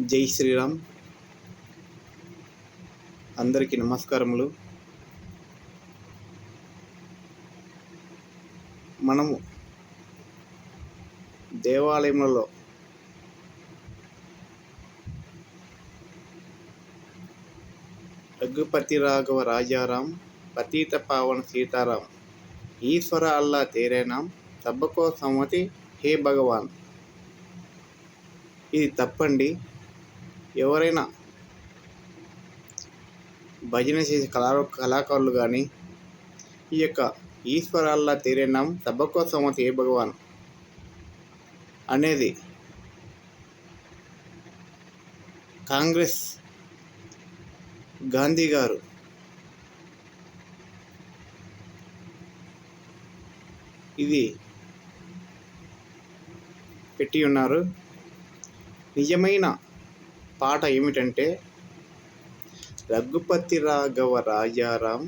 జై శ్రీరామ్. అందరికీ నమస్కారములు. మనము దేవాలయములలో రఘుపతి రాఘవ రాజారాం పతీత పావన సీతారాం ఈశ్వర అల్లా తేరేనాం సబ్బకో సమ్మతి హే భగవాన్. ఇది తప్పండి. ఎవరైనా భజన చేసే కళా కళాకారులు కానీ ఈ యొక్క ఈశ్వరాల్లా తీరేనాం సబ్బకో సమ్మతి హే భగవాన్ అనేది కాంగ్రెస్ గాంధీ గారు ఇది పెట్టి ఉన్నారు. నిజమైన పాట ఏమిటంటే రఘుపతి రాఘవ రాజారాం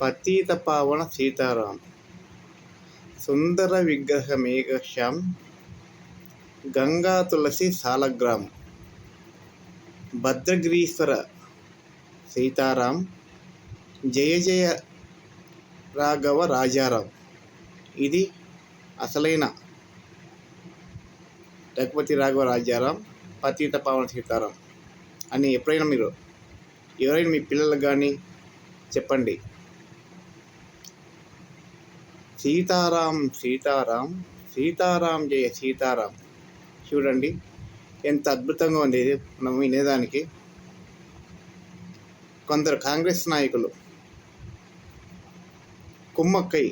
పతీత పావన సీతారాం సుందర విగ్రహ మేఘశ్యాం గంగా తులసి సాలగ్రాం భద్రగిరీశ్వర సీతారాం జయ జయ రాఘవ రాజారాం. ఇది అసలైన రఘుపతి రాఘవ రాజారాం పతీత పావన సీతారాం అని ఎప్పుడైనా మీరు ఎవరైనా మీ పిల్లలకు కానీ చెప్పండి. సీతారాం సీతారాం సీతారాం జయ సీతారాం. చూడండి ఎంత అద్భుతంగా ఉంది ఇది. మనం వినేదానికి కొందరు కాంగ్రెస్ నాయకులు కుమ్మక్కై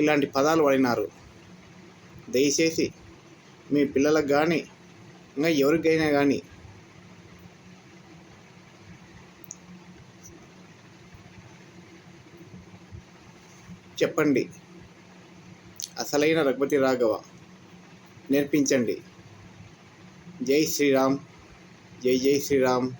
ఇలాంటి పదాలు వాడినారు దయచేసి మీ పిల్లలకు కానీ ఇంకా ఎవరికైనా కానీ. చెప్పండి. అసలైన రఘుపతి రాఘవ. నేర్పించండి. జై శ్రీరామ్. జై జై శ్రీరామ్.